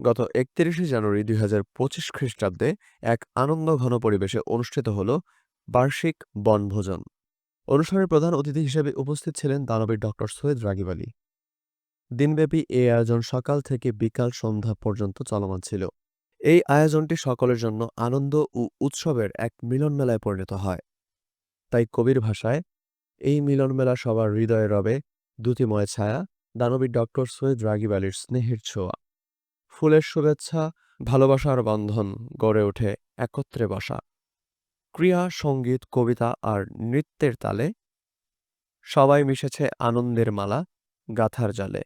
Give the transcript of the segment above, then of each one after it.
গত একত্রিশে জানুয়ারি দুই হাজার পঁচিশ খ্রিস্টাব্দে এক আনন্দঘন পরিবেশে অনুষ্ঠিত হল বার্ষিক বনভোজন অনুষ্ঠানের প্রধান অতিথি হিসেবে উপস্থিত ছিলেন দানবীর ডক্টর সৈয়দ রাগিব আলী। দিনব্যাপী এই আয়োজন সকাল থেকে বিকাল সন্ধ্যা পর্যন্ত চলমান ছিল। এই আয়োজনটি সকলের জন্য আনন্দ ও উৎসবের এক মিলনমেলায় পরিণত হয়। তাই কবির ভাষায়, এই মিলনমেলা সবার হৃদয়ে রবে দ্যুতিময় ছায়া দানবীর ডক্টর সৈয়দ রাগিব আলীর স্নেহের ছোঁয়া। ফুলের শুভেচ্ছা ভালোবাসার বন্ধন গড়ে ওঠে একত্রে বসা। ক্রিয়া, সংগীত, কবিতা আর নৃত্যের তালে সবাই মিশেছে আনন্দের মালা গাথার জালে।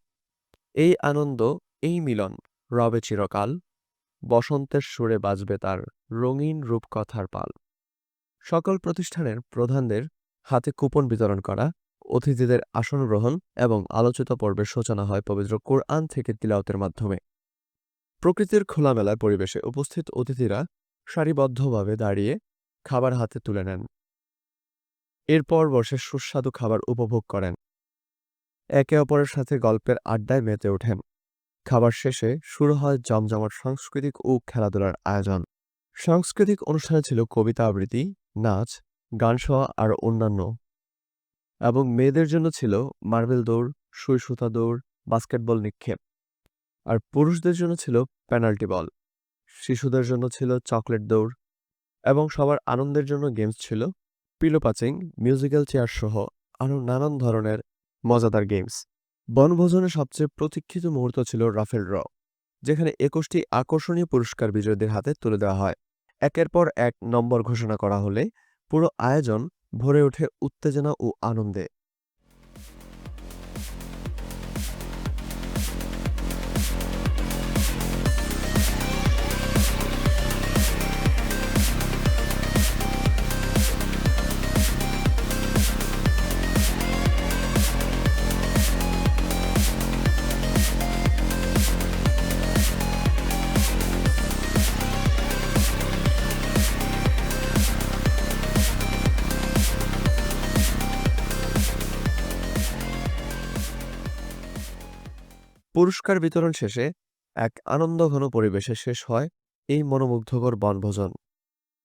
এই আনন্দ, এই মিলন রবে চিরকাল, বসন্তের সুরে বাজবে তার রঙিন রূপকথার পাল। সকল প্রতিষ্ঠানের প্রধানদের হাতে কুপন বিতরণ করা, অতিথিদের আসন গ্রহণ এবং আলোচিত পর্বের সূচনা হয় পবিত্র কোরআন থেকে তিলাওতের মাধ্যমে। প্রকৃতির খোলামেলা পরিবেশে উপস্থিত অতিথিরা সারিবদ্ধভাবে দাঁড়িয়ে খাবার হাতে তুলে নেন। এরপর বসে সুস্বাদু খাবার উপভোগ করেন। একে অপরের সাথে গল্পের আড্ডায় মেতে ওঠেন। খাবার শেষে শুরু হয় জমজমাট সাংস্কৃতিক ও খেলাধুলার আয়োজন। সাংস্কৃতিক অনুষ্ঠানে ছিল কবিতা আবৃত্তি, নাচ, গান শোয়া আর অন্যান্য। এবং মেয়েদের জন্য ছিল মার্বেল দৌড়, সুই সুতা দৌড়, বাস্কেটবল নিক্ষেপ। আর পুরুষদের জন্য ছিল পেনাল্টি বল। শিশুদের জন্য ছিল চকলেট দৌড় এবং সবার আনন্দের জন্য গেমস ছিল পিলো পাচিং, মিউজিক্যাল চেয়ার সহ আরও নানান ধরনের মজাদার গেমস। বনভোজনের সবচেয়ে প্রতীক্ষিত মুহূর্ত ছিল রাফেল ড্র, যেখানে একুশটি আকর্ষণীয় পুরস্কার বিজয়ীদের হাতে তুলে দেওয়া হয়। একের পর এক নম্বর ঘোষণা করা হলে পুরো আয়োজন ভরে ওঠে উত্তেজনা ও আনন্দে। পুরস্কার বিতরণ শেষে এক আনন্দঘন পরিবেশে শেষ হয় এই মনোমুগ্ধকর বনভোজন।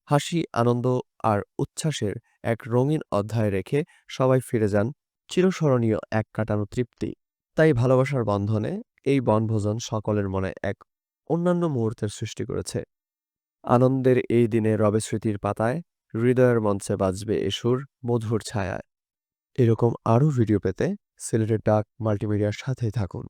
হাসি, আনন্দ আর উচ্ছ্বাসের এক রঙিন অধ্যায় রেখে সবাই ফিরে যান চিরস্মরণীয় এক কাটানো তৃপ্তি। তাই ভালোবাসার বন্ধনে এই বনভোজন সকলের মনে এক অন্যান্য মুহূর্তের সৃষ্টি করেছে। আনন্দের এই দিনে রবে স্মৃতির পাতায় হৃদয়ের মঞ্চে বাজবে এ সুর মধুর ছায়ায়। এরকম আরও ভিডিও পেতে সিলেটের ডাক মাল্টিমিডিয়ার সাথেই থাকুন।